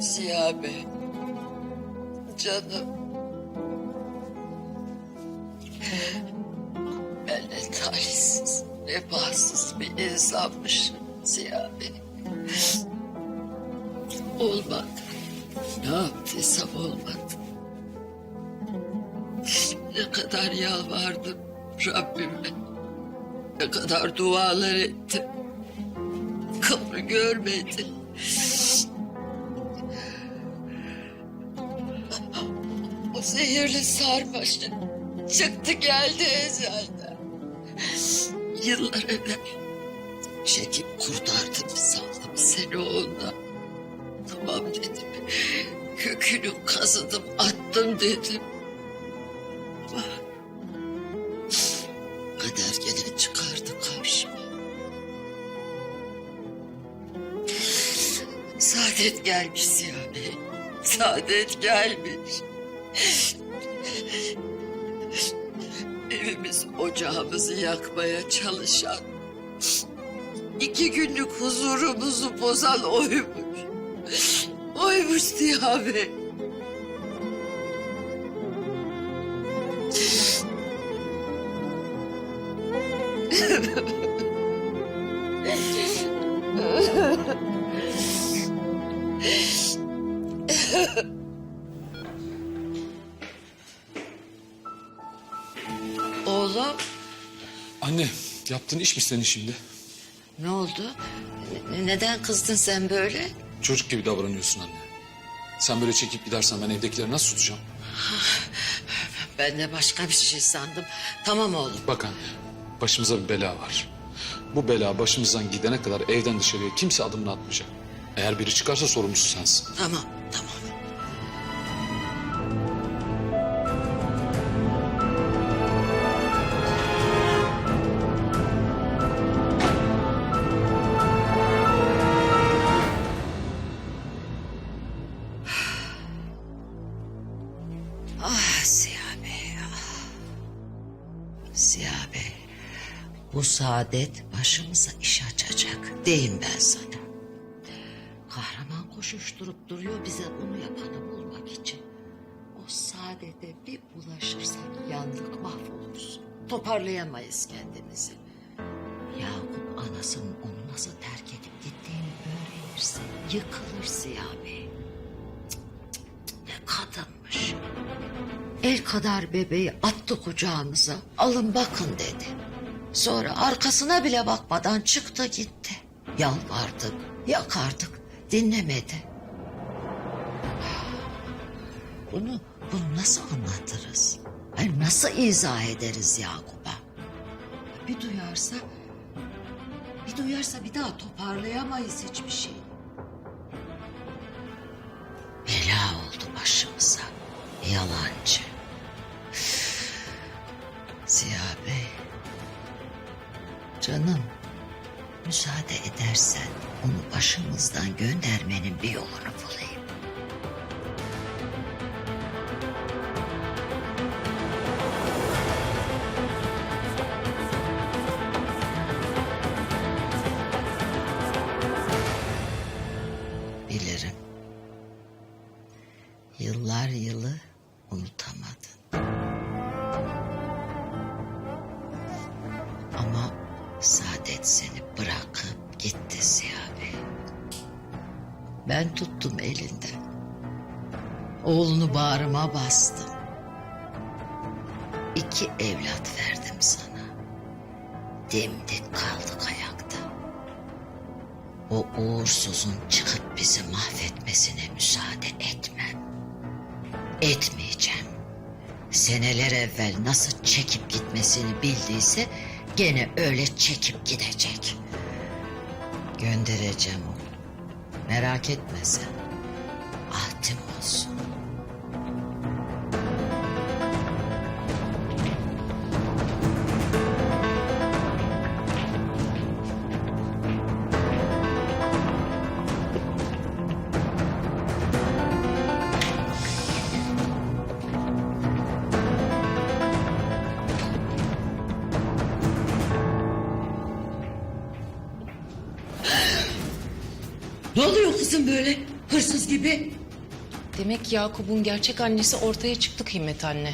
Ziya Bey. Canım. Ben ne talihsiz, ne bir insanmışım Ziya Bey. Olmadı. Ne yaptıysam olmadı. Ne kadar yalvardım Rabbime. Ne kadar dualar ettim. Kabul görmedi. Zehirli sarmaşık çıktı geldi ezelden. Yıllar evvel çekip kurtardım saldım seni ondan. Tamam dedim. Kökünü kazıdım attım dedim. Ama kader gene çıkardı karşıma. Saadet gelmiş Ziya Bey. Saadet gelmiş. Evimiz ocağımızı yakmaya çalışan... ...iki günlük huzurumuzu bozan oymuş. Oymuş Ziya Bey. Oğlum Anne yaptığın iş mi senin şimdi? ne oldu? Ne- Neden kızdın sen böyle? Çocuk gibi davranıyorsun anne. Sen böyle çekip gidersen ben evdekileri nasıl tutacağım? Ben de başka bir şey sandım. Tamam oğlum. Bak anne başımıza bir bela var. Bu bela başımızdan gidene kadar evden dışarıya kimse adımını atmayacak. Eğer biri çıkarsa sorumlusu sensin. Tamam, tamam. Ziya Bey, bu saadet başımıza iş açacak. Deyim ben sana. Kahraman koşuşturup duruyor bize bunu yapanı bulmak için. O saadete bir ulaşırsak yandık mahvoluruz. Toparlayamayız kendimizi. Yakup anasının onu nasıl terk edip gittiğini öğrenirse yıkılır Ziya Bey. El kadar bebeği attı kucağımıza. Alın bakın dedi. Sonra arkasına bile bakmadan çıktı gitti. Yalvardık, yakardık. Dinlemedi. Bunu, bunu nasıl anlatırız? Ay nasıl izah ederiz Yakup'a? Bir duyarsa, bir duyarsa bir daha toparlayamayız hiçbir şey. Bela oldu başımıza. Yalancı. Ziya Bey. Canım. Müsaade edersen onu başımızdan göndermenin bir yolunu bulayım. Bilirim. Yıllar yılı unutamadın. Saadet seni bırakıp gitti Ziya Bey. Ben tuttum elinden. Oğlunu bağrıma bastım. İki evlat verdim sana. Dimdik kaldık ayakta. O uğursuzun çıkıp bizi mahvetmesine müsaade etmem. Etmeyeceğim. Seneler evvel nasıl çekip gitmesini bildiyse gene öyle çekip gidecek. Göndereceğim onu. Merak etme sen. Ahdim olsun. Ne oluyor kızım böyle? Hırsız gibi. Demek Yakup'un gerçek annesi ortaya çıktı kıymet anne.